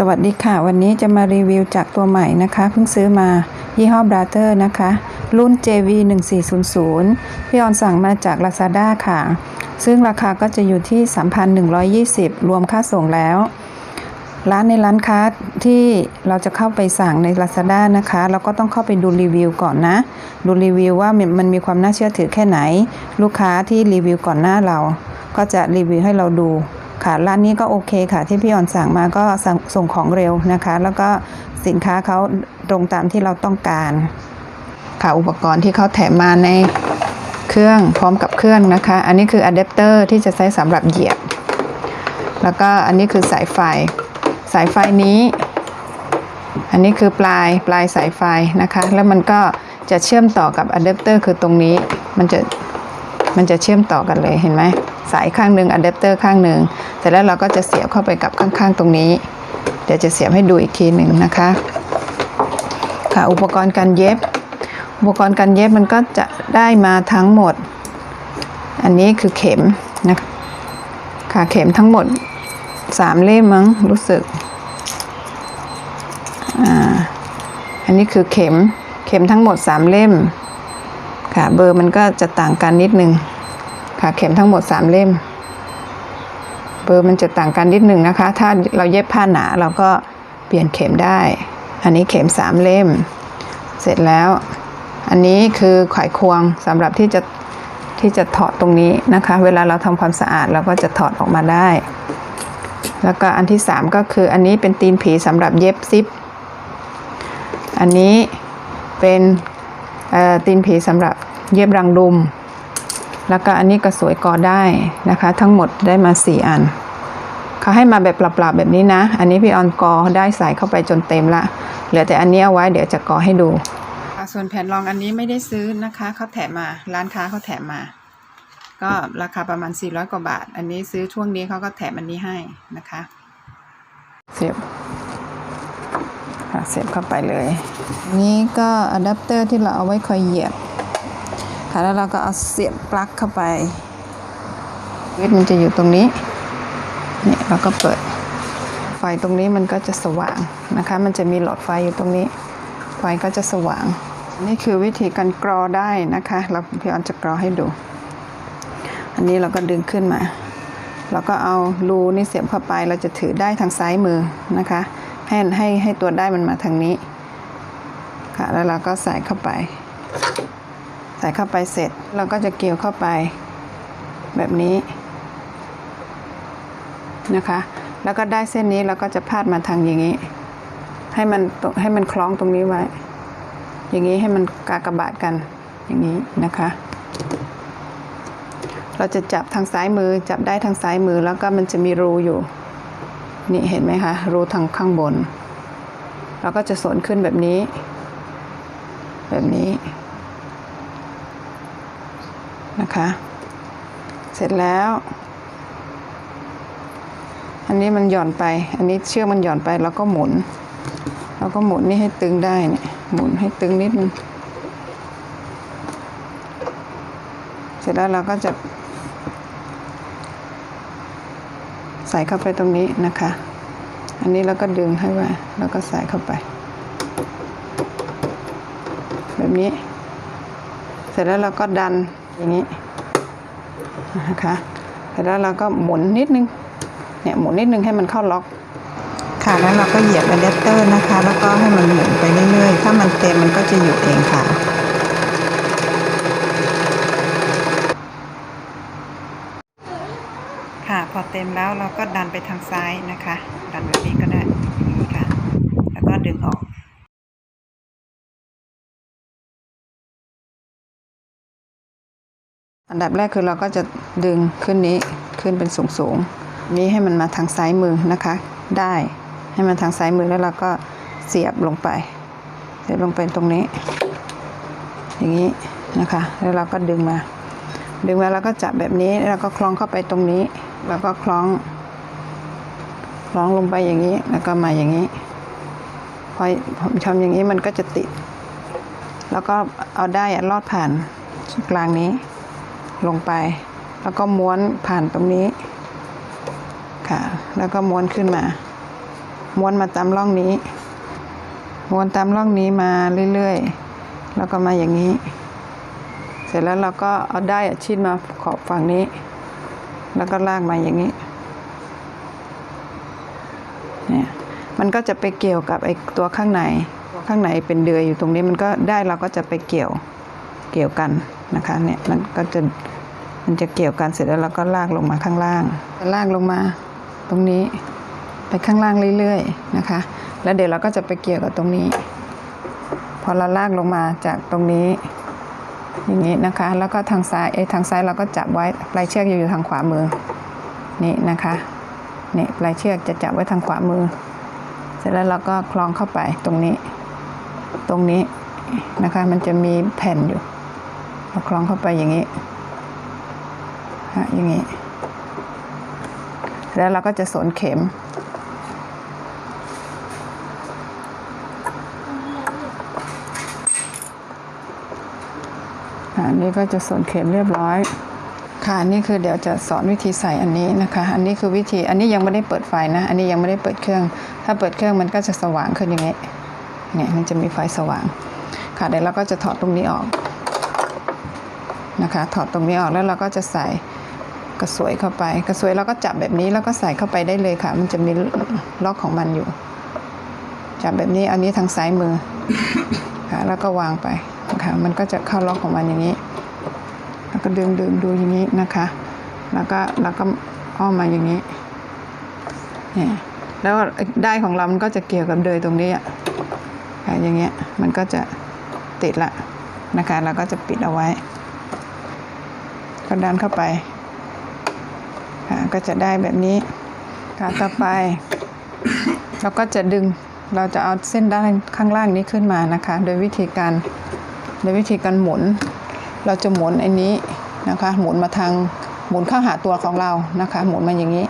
สวัสดีค่ะ วันนี้จะมารีวิวจากตัวใหม่นะคะ เพิ่งซื้อมายี่ห้อบราเตอร์นะคะ รุ่น JV 1400พี่ออนสั่งมาจาก Lazada ค่ะ ซึ่งราคาก็จะอยู่ที่ 3,120 รวมค่าส่งแล้ว ร้านในร้านค้าที่เราจะเข้าไปสั่งใน Lazada นะคะ เราก็ต้องเข้าไปดูรีวิวก่อนนะ ดูรีวิวว่ามันมันมีความน่าเชื่อถือแค่ไหน ลูกค้าที่รีวิวก่อนหน้าเรา ก็จะรีวิวให้เราดู ค่ะร้านนี้ก็โอเคค่ะ ที่พี่ออนสั่งมาก็สั่งส่งของเร็วนะคะ แล้วก็สินค้าเขาตรงตามที่เราต้องการ ค่ะอุปกรณ์ที่เขาแถมมาในเครื่องพร้อมกับเครื่องนะคะ อันนี้คืออะแดปเตอร์ที่จะใช้สำหรับเหยียบ แล้วก็อันนี้คือสายไฟ สายไฟนี้ อันนี้คือปลายปลายสายไฟนะคะ แล้วมันก็จะเชื่อมต่อกับอะแดปเตอร์คือตรงนี้ มันจะมันจะเชื่อมต่อกันเลยเห็นไหม สายข้างหนึ่งอะแดปเตอร์ข้างหนึ่งเสร็จแล้วเราก็จะเสียบเข้าไปกับข้างๆตรงนี้ เดี๋ยวจะเสียบให้ดูอีกทีหนึ่งนะคะ ค่ะอุปกรณ์การเย็บ อุปกรณ์การเย็บมันก็จะได้มาทั้งหมด อันนี้คือเข็มนะคะค่ะเข็มทั้งหมดสามเล่มมั้งรู้สึกอ่าอันนี้คือเข็มเข็มทั้งหมดสามเล่มค่ะเบอร์มันก็จะต่างกันนิดนึง ค่ะเข็มทั้งหมดสามเล่ม เบอร์มันจะต่างกันนิดหนึ่งนะคะ ถ้าเราเย็บผ้าหนาเราก็เปลี่ยนเข็มได้ อันนี้เข็มสามเล่ม เสร็จแล้ว อันนี้คือไขควงสำหรับที่จะที่จะถอดตรงนี้นะคะ เวลาเราทำความสะอาดเราก็จะถอดออกมาได้ แล้วก็อันที่สามก็คืออันนี้เป็นตีนผีสำหรับเย็บซิป อันนี้เป็นตีนผีสำหรับเย็บรังดุม แล้วก็อันนี้ก็สวยกอได้นะคะ ทั้งหมดได้มาสี่อันเขาให้มาแบบเปล่าๆแบบนี้นะ อันนี้พี่ออนกอได้ใส่เข้าไปจนเต็มละเหลือแต่อันนี้เอาไว้เดี๋ยวจะกอให้ดูส่วนแผ่นรองอันนี้ไม่ได้ซื้อนะคะเขาแถมมาร้านค้าเขาแถมมา ก็ราคาประมาณ 400 กว่าบาท อันนี้ซื้อช่วงนี้เขาก็แถมอันนี้ให้นะคะเสียบค่ะเสียบเข้าไปเลย นี่ก็อะแดปเตอร์ที่เราเอาไว้คอยเหยียบค่ะ แล้วเราก็เอาเสียบปลั๊กเข้าไปวิทมันจะอยู่ตรงนี้ เนี่ยเราก็เปิด ไฟตรงนี้มันก็จะสว่างนะคะ มันจะมีหลอดไฟอยู่ตรงนี้ ไฟก็จะสว่าง นี่คือวิธีการกรอได้นะคะ เราพี่ออนจะกรอให้ดู อันนี้เราก็ดึงขึ้นมา เราก็เอารูนี่เสียบเข้าไป เราจะถือได้ทางซ้ายมือนะคะ ให้ให้ให้ตัวได้มันมาทางนี้ ค่ะ แล้วเราก็ใส่เข้าไป ใส่เข้าไปเสร็จเราก็จะเกี่ยวเข้าไปแบบนี้นะคะ แล้วก็ได้เส้นนี้เราก็จะพาดมาทางอย่างนี้ ให้มันให้มันคล้องตรงนี้ไว้ อย่างนี้ให้มันกากระบาทกันอย่างนี้นะคะ เราจะจับทางซ้ายมือจับได้ทางซ้ายมือแล้วก็มันจะมีรูอยู่ นี่เห็นไหมคะรูทางข้างบน เราก็จะสนขึ้นแบบนี้ แบบนี้ นะคะ เสร็จแล้ว อันนี้มันหย่อนไป อันนี้เชือกมันหย่อนไปแล้วก็หมุนเราก็หมุนนี่ให้ตึงได้เนี่ย หมุนให้ตึงนิดนึง เสร็จแล้วเราก็จะใส่เข้าไปตรงนี้นะคะ อันนี้เราก็ดึงให้ไว้แล้วก็ใส่เข้าไป แบบนี้ เสร็จแล้วเราก็ดัน อย่างนี้นะคะเสร็จแล้วเราก็หมุนนิดนึงเนี่ยหมุนนิดนึงให้มันเข้าล็อก ค่ะแล้วเราก็เหยียบอะแดปเตอร์นะคะ แล้วก็ให้มันหมุนไปเรื่อยๆ ถ้ามันเต็มมันก็จะหยุดเองค่ะค่ะพอเต็มแล้วเราก็ดันไปทางซ้ายนะคะ ดันแบบนี้ก็ได้อย่างนี้ค่ะ แล้วก็ดึงออก อันดับแรกคือเราก็จะดึงขึ้นนี้ขึ้นเป็นสูงสูงนี้ให้มันมาทางซ้ายมือนะคะ ได้ให้มันทางซ้ายมือแล้วเราก็เสียบลงไป เสียบลงไปตรงนี้ อย่างนี้นะคะ แล้วเราก็ดึงมา ดึงมาแล้วก็จับแบบนี้แล้วก็คล้องเข้าไปตรงนี้ แล้วก็คล้อง คล้องลงไปอย่างนี้แล้วก็มาอย่างนี้พอผมทำอย่างนี้มันก็จะติด แล้วก็เอาได้อะลอดผ่านกลางนี้ ลงไป แล้วก็ม้วนผ่านตรงนี้ค่ะ แล้วก็ม้วนขึ้นมา ม้วนมาตามร่องนี้ ม้วนตามร่องนี้มาเรื่อยๆ แล้วก็มาอย่างนี้ เสร็จแล้วเราก็เอาได้อะชิดมาขอบฝั่งนี้ แล้วก็ลากมาอย่างนี้เนี่ยมันก็จะไปเกี่ยวกับไอ้ตัวข้างในข้างในเป็นเดือยอยู่ตรงนี้มันก็ได้เราก็จะไปเกี่ยว เกี่ยวกันนะคะเนี่ยมันก็จะมันจะเกี่ยวกันเสร็จแล้วเราก็ลากลงมาข้างล่างลากลงมาตรงนี้ไปข้างล่างเรื่อยๆนะคะ แล้วเดี๋ยวเราก็จะไปเกี่ยวกับตรงนี้ พอเราลากลงมาจากตรงนี้ อย่างนี้นะคะ แล้วก็ทางซ้ายเอทางซ้ายเราก็จับไว้ปลายเชือกอยู่ทางขวามือนี่นะคะนี่ปลายเชือกจะจับไว้ทางขวามือ เสร็จแล้วเราก็คล้องเข้าไปตรงนี้ ตรงนี้นะคะมันจะมีแผ่นอยู่ เราคล้องเข้าไปอย่างนี้ฮะอย่างนี้ แล้วเราก็จะสนเข็ม อันนี้ก็จะสนเข็มเรียบร้อย ค่ะอันนี่คือเดี๋ยวจะสอนวิธีใส่อันนี้นะคะ อันนี้คือวิธี อันนี้ยังไม่ได้เปิดไฟนะ อันนี้ยังไม่ได้เปิดเครื่อง ถ้าเปิดเครื่องมันก็จะสว่างขึ้นอย่างนี้ เนี่ยมันจะมีไฟสว่าง ค่ะเดี๋ยวเราก็จะถอดตรงนี้ออก นะคะถอดตรงนี้ออกแล้วเราก็จะใส่กระสวยเข้าไป กระสวยเราก็จับแบบนี้แล้วก็ใส่เข้าไปได้เลยค่ะ มันจะมีล็อกของมันอยู่ จับแบบนี้อันนี้ทางซ้ายมือค่ะแล้วก็วางไปนะคะมันก็จะเข้าล็อกของมันอย่างนี้ แล้วก็ดึงดึงดูอย่างนี้นะคะ แล้วก็แล้วก็อ้อมมาอย่างนี้เนี่ยแล้วได้ของเรามันก็จะเกี่ยวกับเดยตรงนี้อะค่ะอย่างเงี้ยมันก็จะติดละนะคะ แล้วก็จะปิดเอาไว้ ก็ดันเข้าไปค่ะก็จะได้แบบนี้ค่ะต่อไป เราก็จะดึงเราจะเอาเส้นด้านข้างล่างนี้ขึ้นมานะคะ โดยวิธีการโดยวิธีการหมุน เราจะหมุนอันนี้นะคะ หมุนมาทางหมุนเข้าหาตัวของเรานะคะ หมุนมาอย่างนี้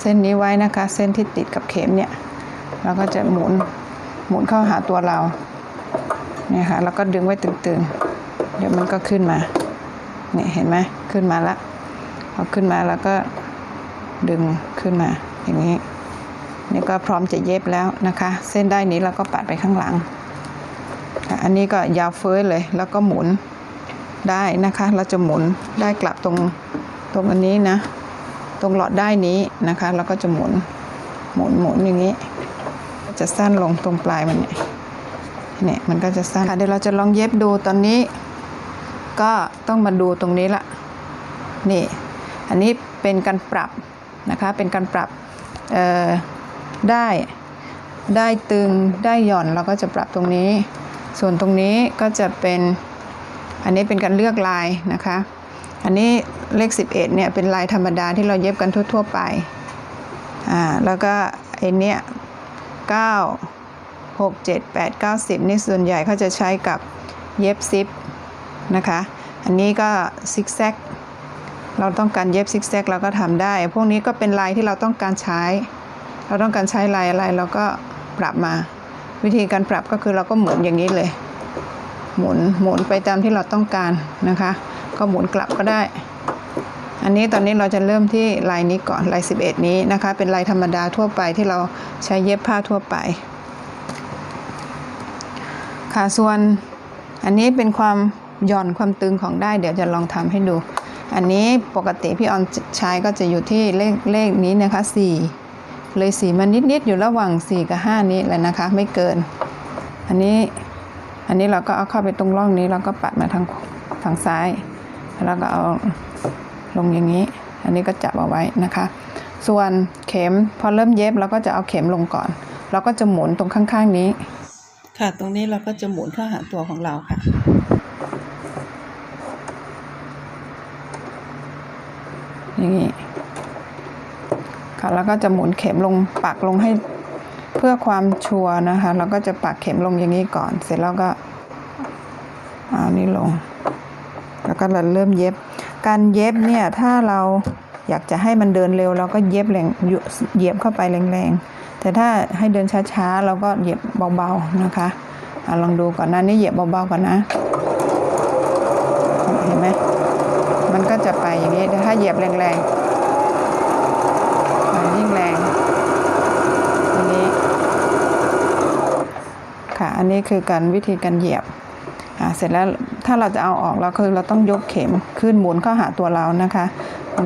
เส้นนี้ไว้นะคะ เส้นที่ติดกับเข็มเนี่ยเราก็จะหมุนหมุนเข้าหาตัวเราเนี่ยค่ะแล้วก็ดึงไว้ตึงๆ ดี๋ยวมันก็ขึ้นมาเนี่ยเห็นไหมขึ้นมาละพอขึ้นมาแล้วก็ดึงขึ้นมาอย่างนี้นี่ก็พร้อมจะเย็บแล้วนะคะ เส้นได้นี้เราก็ปัดไปข้างหลัง อันนี้ก็ยาวเฟ้ยเลยแล้วก็หมุนได้นะคะ เราจะหมุนได้กลับตรงตรงอันนี้นะ ตรงหลอดได้นี้นะคะเราก็จะหมุนหมุนหมุนอย่างนี้ จะสั้นลงตรงปลายมันเนี่ยเนี่ยมันก็จะสั้นค่ะเดี๋ยวเราจะลองเย็บดูตอนนี้ ก็ต้องมาดูตรงนี้ละนี่ อันนี้เป็นการปรับนะคะ เป็นการปรับได้ได้ตึงได้หย่อนเราก็จะปรับตรงนี้ ส่วนตรงนี้ก็จะเป็นอันนี้เป็นการเลือกลายนะคะ อันนี้เลข 11เนี่ยเป็นลายธรรมดาที่เราเย็บกันทั่ว ๆ ไปอ่าแล้วก็ไอเนี้ย9 6 7 8 9 10นี่ส่วนใหญ่เขาจะใช้กับเย็บซิป นะคะ อันนี้ก็ซิกแซกเราต้องการเย็บซิกแซกเราก็ทำได้ พวกนี้ก็เป็นลายที่เราต้องการใช้ เราต้องการใช้ลายอะไรเราก็ปรับมา วิธีการปรับก็คือเราก็หมุนอย่างนี้เลย หมุนหมุนไปตามที่เราต้องการนะคะ ก็หมุนกลับก็ได้ อันนี้ตอนนี้เราจะเริ่มที่ลายนี้ก่อนลาย 11 นี้นะคะ เป็นลายธรรมดาทั่วไปที่เราใช้เย็บผ้าทั่วไป ค่ะส่วนอันนี้เป็นความ หย่อนความตึงของได้เดี๋ยวจะลองทำให้ดู อันนี้ปกติพี่ออนใช้ก็จะอยู่ที่เลขเลขนี้นะคะ 4 เลยสีมันนิดๆอยู่ระหว่าง 4 กับ 5 นี้แหละนะคะ ไม่เกิน อันนี้อันนี้เราก็เอาเข้าไปตรงร่องนี้เราก็ปัดมาทางทางซ้าย แล้วก็เอาลงอย่างนี้ อันนี้ก็จับเอาไว้นะคะ ส่วนเข็มพอเริ่มเย็บเราก็จะเอาเข็มลงก่อน เราก็จะหมุนตรงข้างๆนี้ ค่ะตรงนี้เราก็จะหมุนเข้าหาตัวของเราค่ะ อย่างนี้ค่ะแล้วก็จะหมุนเข็มลงปักลงให้เพื่อความชัวร์นะคะ เราก็จะปักเข็มลงอย่างนี้ก่อน เสร็จแล้วก็เอานี้ลง แล้วก็เราเริ่มเย็บ การเย็บเนี่ยถ้าเราอยากจะให้มันเดินเร็ว เราก็เย็บแรงเยียบเข้าไปแรงๆ แต่ถ้าให้เดินช้าๆ เราก็เยียบเบาๆนะคะอลองดูก่อนนะนี่เยียบเบาๆก่อนนะ เห็นไหม เหยียบแรงๆยิ่งแรงอันนี้ค่ะอันนี้คือการวิธีการเหยียบเสร็จแล้วถ้าเราจะเอาออกเราคือเราต้องยกเข็มขึ้นหมุนเข้าหาตัวเรานะคะ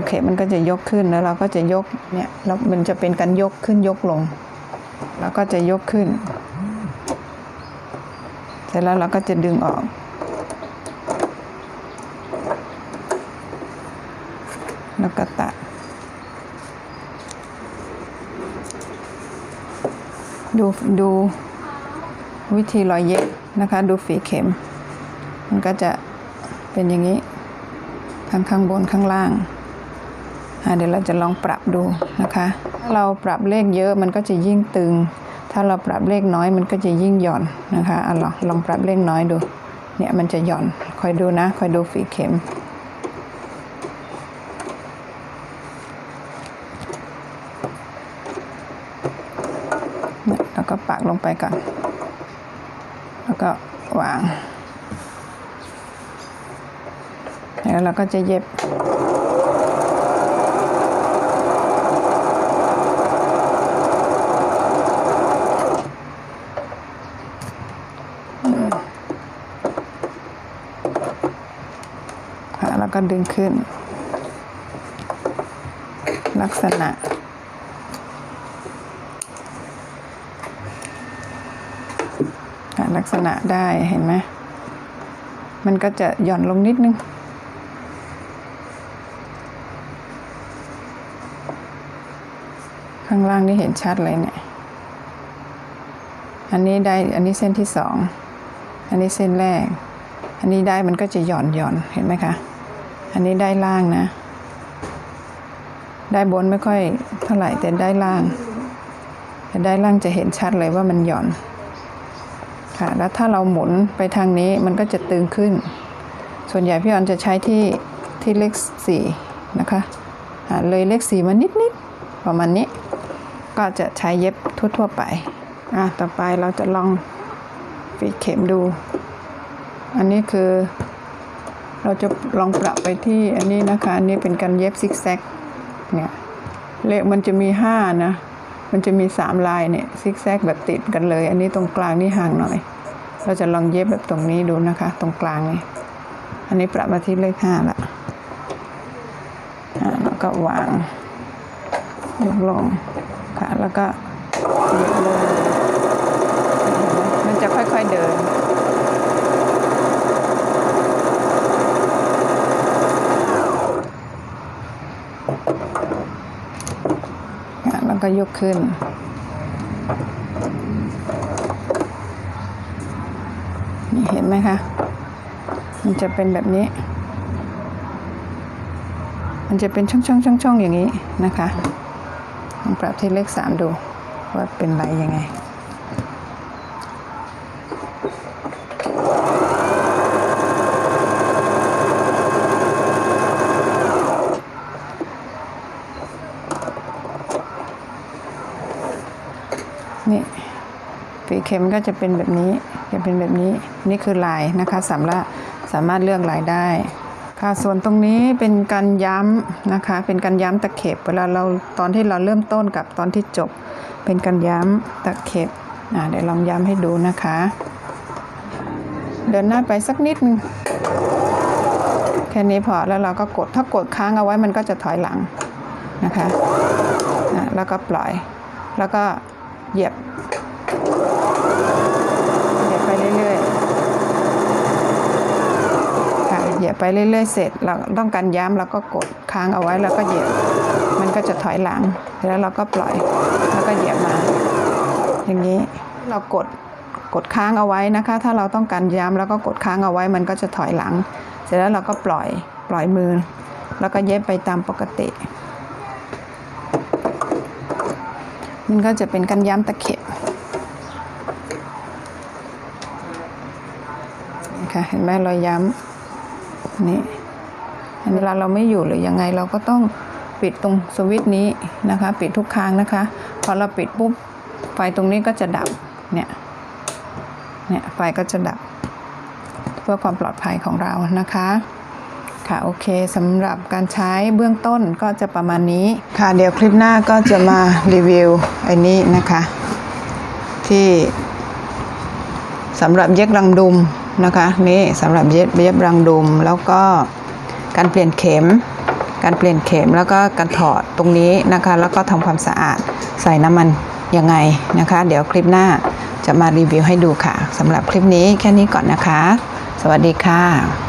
เข็มมันก็จะยกขึ้นแล้วเราก็จะยกเนี่ยแล้วมันจะเป็นการยกขึ้นยกลง แล้วก็จะยกขึ้น เสร็จแล้วเราก็จะดึงออก แล้วก็ตัด ดูดูวิธีรอยเย็บนะคะ ดูฝีเข็ม มันก็จะเป็นอย่างนี้ ทั้งข้างบนข้างล่างเดี๋ยวเราจะลองปรับดูนะคะ ถ้าเราปรับเลขเยอะมันก็จะยิ่งตึง ถ้าเราปรับเลขน้อยมันก็จะยิ่งหย่อนนะคะอะลองลองปรับเลขน้อยดู เนี่ยมันจะหย่อน คอยดูนะ คอยดูฝีเข็ม เนี่ยแล้วก็ปักลง ไปก่อน แล้วก็วาง แล้วเราก็จะเย็บแล้วก็ดึงขึ้น ลักษณะ อะ ลักษณะได้เห็นไหมมันก็จะหย่อนลงนิดนึง ข้างล่างนี่เห็นชัดเลยเนี่ย อันนี้ได้ อันนี้เส้นที่สอง อันนี้เส้นแรก อันนี้ได้มันก็จะหย่อนหย่อนเห็นไหมคะ อันนี้ได้ล่างนะ ได้บนไม่ค่อยเท่าไหร่แต่ได้ล่าง แต่ได้ล่างจะเห็นชัดเลยว่ามันหย่อน ค่ะ แล้วถ้าเราหมุนไปทางนี้มันก็จะตึงขึ้น ส่วนใหญ่พี่ออนจะใช้ที่ที่เลขสี่นะคะอ่าเลยเลขสี่มานิดนิดประมาณนี้ ก็จะใช้เย็บทั่วๆไปอะต่อไปเราจะลองฟีดเข็มดู อันนี้คือเราจะลองปรับไปที่อันนี้นะคะ อันนี้เป็นการเย็บซิกแซกเนี่ยเลขมันจะมีห้านะ มันจะมีสามลายเนี่ยซิกแซกแบบติดกันเลย อันนี้ตรงกลางนี่ห่างหน่อย เราจะลองเย็บแบบตรงนี้ดูนะคะ ตรงกลางนี่อันนี้ประมาที่เลขห้าละแล้วก็วางยกลงค่ะแล้วก็เย็บลงมันจะค่อยๆเดิน แล้วก็ยกขึ้น นี่เห็นไหมคะ มันจะเป็นแบบนี้ มันจะเป็นช่องๆช่องๆอย่างนี้นะคะลองปรับที่เลขสามดูว่าเป็นไรยังไง นี่ฝีเข็มก็จะเป็นแบบนี้จะเป็นแบบนี้นี่คือลายนะคะสามารถสามารถเลือกลายได้ ค่ะส่วนตรงนี้เป็นการย้ำนะคะ เป็นการย้ำตะเข็บเวลาเราตอนที่เราเริ่มต้นกับตอนที่จบ เป็นการย้ำตะเข็บอ่าเดี๋ยวลองย้ำให้ดูนะคะ เดินหน้าไปสักนิดนึงแค่นี้พอแล้วเราก็กดถ้ากดค้างเอาไว้มันก็จะถอยหลังนะคะอะแล้วก็ปล่อยแล้วก็ เหยียบเหยียบไปเรื่อยๆค่ะเหยียบไปเรื่อยๆเสร็จเราต้องการย้ำเราก็กดค้างเอาไว้แล้วก็เหยียบมันก็จะถอยหลังแล้วเราก็ปล่อยแล้วก็เหยียบมา อย่างนี้เรากดกดค้างเอาไว้นะคะ ถ้าเราต้องการย้ำแล้วก็กดค้างเอาไว้มันก็จะถอยหลัง เสร็จแล้วเราก็ปล่อยปล่อยมือ แล้วก็เย็บไปตามปกติ มันก็จะเป็นการย้ำตะเข็บนะคะเห็นไหมรอยย้ำนี่เวลาเราไม่อยู่หรือยังไงเราก็ต้องปิดตรงสวิตช์นี้นะคะ ปิดทุกครั้งนะคะ พอเราปิดปุ๊บไฟตรงนี้ก็จะดับเนี่ยเนี่ยไฟก็จะดับ เพื่อความปลอดภัยของเรานะคะ ค่ะโอเคสำหรับการใช้เบื้องต้นก็จะประมาณนี้ ค่ะเดี๋ยวคลิปหน้าก็จะมารีวิวไอ้นี้นะคะ ที่สำหรับเย็บรังดุมนะคะนี่สำหรับเย็บเย็บรังดุม แล้วก็การเปลี่ยนเข็ม การเปลี่ยนเข็มแล้วก็การถอดตรงนี้นะคะ แล้วก็ทำความสะอาดใส่น้ำมันยังไงนะคะ เดี๋ยวคลิปหน้าจะมารีวิวให้ดูค่ะสำหรับคลิปนี้แค่นี้ก่อนนะคะ สวัสดีค่ะ